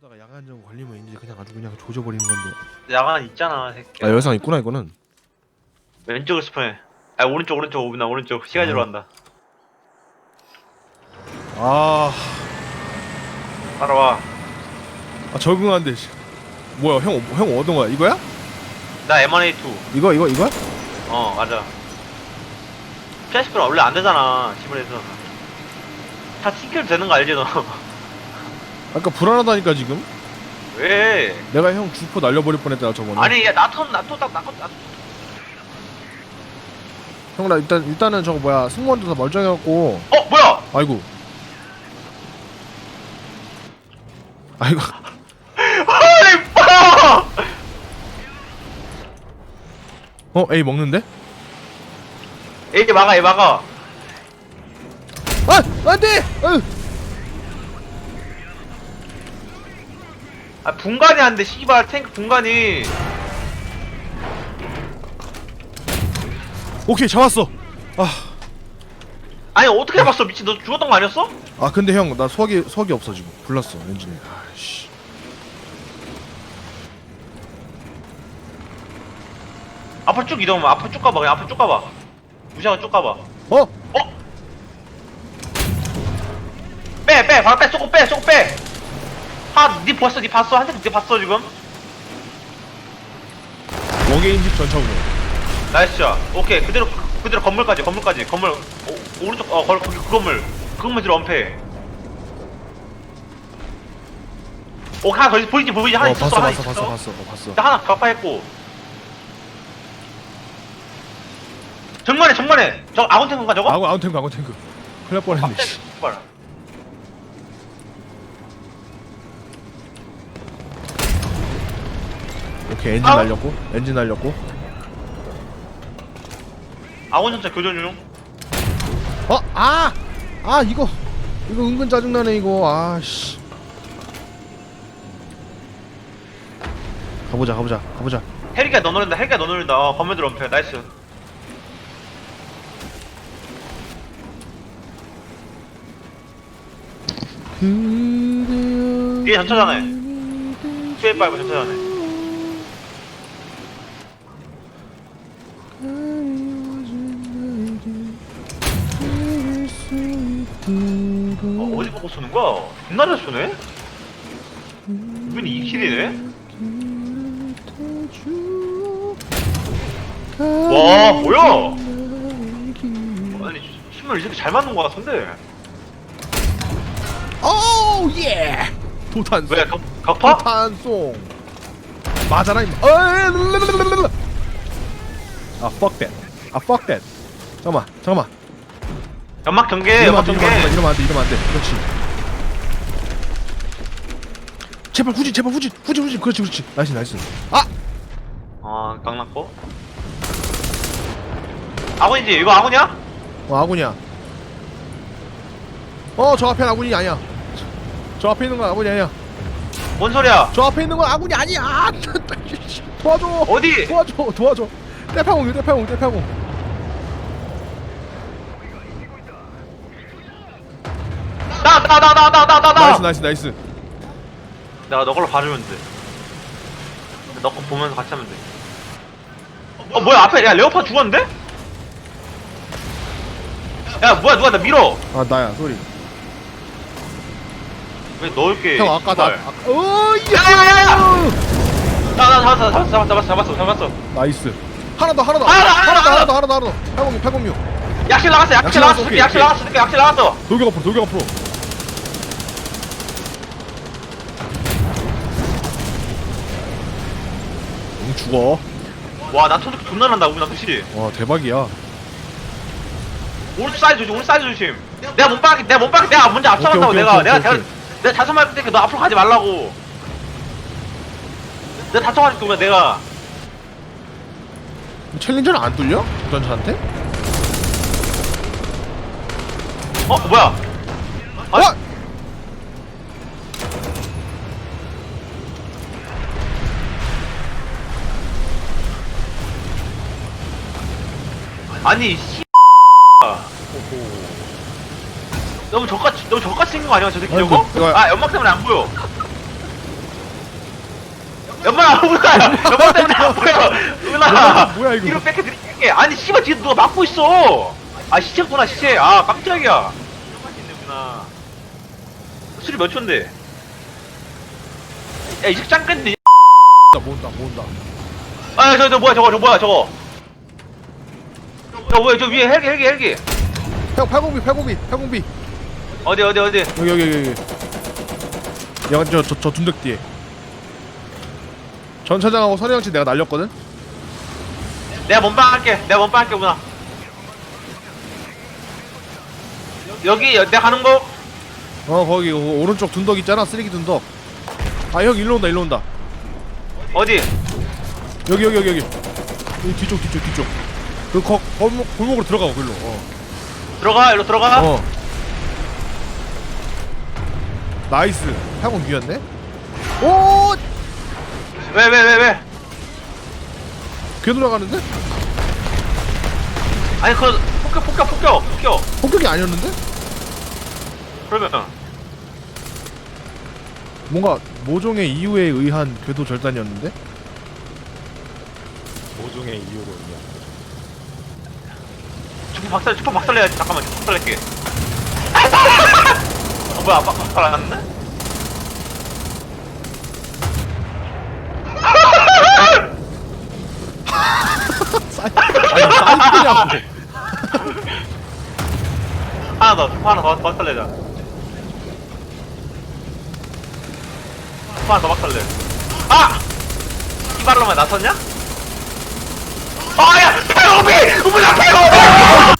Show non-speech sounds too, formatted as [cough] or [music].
이러다가 야간정 걸리면 이제 그냥 아주 그냥 조져버리는 건데. 야간 있잖아 새끼. 아 여상 있구나 이거는. 왼쪽을 스폰해. 아 오른쪽 오른쪽 오나 오른쪽 시가지로 아. 한다. 아, 따라와. 아 적응한데. 씨. 뭐야 형형 얻은 거야? 이거야? 나 M1A2. 이거 이거 이거야? 어 맞아. 피아시프는 원래 안 되잖아 시뮬에서. 다 튕겨도 되는 거 알지 너? [laughs] 아까 불안하다니까 지금. 왜? 내가 형 주포 날려버릴 뻔했다 저번에. 아니 야나턴나또딱나또 형나 일단 일단은 저거 뭐야 승무원도 다 멀쩡해갖고. 어 뭐야? 아이고. 아이고. 아이 빠! 어 A 먹는데? 에이 막아 에이 막아. 아 안돼. 아 분간이 안돼 씨발 탱크 분간이. 오케이 잡았어. 아. 아니 어떻게 봤어 미친 너 죽었던 거 아니었어? 아 근데 형 나 수학이 수학이 없어 지금 불났어 엔진이 아씨 앞으로 쭉 이동하면 앞으로 쭉 가봐 그냥 앞으로 쭉 가봐. 무시하고 쭉 가봐. 어? 어? 빼, 빼, 바로 빼, 쏘고 빼, 쏘고 빼. 아, 니 봤어, 니 봤어, 한색 니 봤어 지금. 원개인집 전차우로 나이스야. 오케이, 그대로 그대로 건물까지, 건물까지, 건물 오, 오른쪽, 어, 거기 그 건물, 그 건물 뒤로 엄폐. 오, 하나 더 있, 보이지, 보이지, 하나 어 있었어, 봤어 하나 봤어 있었어. 봤어 봤어 어, 봤어 나 하나 격파했고. 정만해, 정만해. 저 아군 탱크인가 저거? 아군 아군 탱크 아군 탱크 큰일 날 뻔했네 갑자기 씨. 씨발. 오케이 엔진 아우. 날렸고 엔진 날렸고 아군 전차 교전 중. 어? 아! 아 이거 이거 은근 짜증나네 이거 아씨 가보자 가보자 가보자 헬기가 너 노린다 헬기가 너 노린다 어, 건물 들어 엄폐 나이스 뒤에 전차잖아요 뒤에 빨고 전차잖아요 어, 어디 보고 쏘는 거야? 존나 잘 쏘네? 이분이 2킬이네? 와 뭐야 아니 신발 이 새끼 잘 맞는 거 같은데 오우 예 도탄송 왜 격, 격파? 도탄송 맞아라 임마 어이. 아 fuck that 아 fuck that 잠깐만 잠깐만 연막 경계 이러면 연막 안 돼 경계 이러면 안 돼 이러면 안 돼 그렇지 제발 후진 제발 후진 후진 후진 그렇지 그렇지 나이스 나이스 아 아 강났고 아군이지 이거 아군이야? 어, 아군이야. 어, 저 앞엔 아군이 아니야. 저 앞에 있는 건 아군이 아니야. 뭔 소리야 저 앞에 있는 건 아군이 아니야. 아, [laughs] 도와줘. 어디? 도와줘. 도와줘. 대파공, 대파공, 대파공. 나 나 나 나 나 나이스, 나이스, 나이스. 내가 너 걸로 봐주면 돼. 너 거 보면서 같이 하면 돼. 어 뭐야 앞에 야 레오파 죽었는데? 야 뭐야 누가 나 밀어? 아, 나야. 소리. 왜 넣을게? 형 아까 나. 씨발. 아까, 오, 야야야야! 야! 나나 잡았어 잡았어 잡았어 잡았어 잡았어. 나이스. 하나 더, 하나 더. 하나 더, 하나 하나. 하나 더, 하나 더, 하나 더. 806, 806. 약실 나갔어 약실 약실 나갔어 나갔어, 오케이, 약실 오케이. 나갔어 새끼 약실 나갔어. 돌격 앞으로, 돌격 앞으로. 죽어. 와나 토득 존나 난다 우리 나 그치? 와, 대박이야. 오른쪽 사이드 조심 오른쪽 사이드 조심. 내가 못 박게 내가 못 박게 내가 먼저 앞서간다고 오케이, 내가 오케이, 내가 오케이, 내가 오케이. 내가 자선 말때너 앞으로 가지 말라고. 내가 다쳐가지고 그냥 내가 챌린저는 안 뚫려? 도전차한테? 어 뭐야? 아니, 아니 씨. 너무 저같이 너무 저같이 생긴 거 아니야 저 새끼 아이고, 저거? 이거- 아 연막 때문에 안 보여. 연마 은하 연마 때문에 안 보여. 은하 뭐야, 이거? 뒤로 뺏겨 드릴게. 아니 씨발 뒤에 누가 막고 있어. 아 시체구나 시체. 아 깜짝이야. 있는구나 술이 몇 초인데? 야이 새끼 짱겠네. 모은다 모은다. 아저 저 뭐야 저거 저 뭐야 저거 저 뭐야 저 위에 헬기 헬기 헬기. 팔- 팔공비 팔공비 팔공비. 어디 어디 어디? 여기 여기 여기 야 저저 저 둔덕 뒤에. 전 차장하고 선혜영씨 내가 날렸거든? 내가 몸빵 할게. 내가 몸빵 할게 문아. 여기 여- 내가 가는 거? 어 거기 그 오른쪽 둔덕 있잖아 쓰레기 둔덕. 아 형 일로 온다 일로 온다. 어디? 여기 여기 여기 여기. 여기 뒤쪽 뒤쪽 뒤쪽 그 거, 골목, 골목으로 들어가 글로. 어. 들어가 일로 들어가. 어. 나이스. 팔공 뒤였네? 오! 왜 왜 왜왜? 귀 돌아가는데? 아니 그 폭격 폭격 폭격 폭격. 폭격이 아니었는데? 그러면. 뭔가 모종의 이유에 의한 궤도 절단이었는데? 모종의 이유로 의한 주포 박살 주포 박살내야지 잠깐만 주포 박살낼게 [laughs] 어, 뭐야 아빠 박살 안 났네? 아니 하나 더 주포 하나 더 박살내자 주포 하나 더 박살내 아! 이발로만 나섰냐? 아야! 배고비! 우리가 배고비!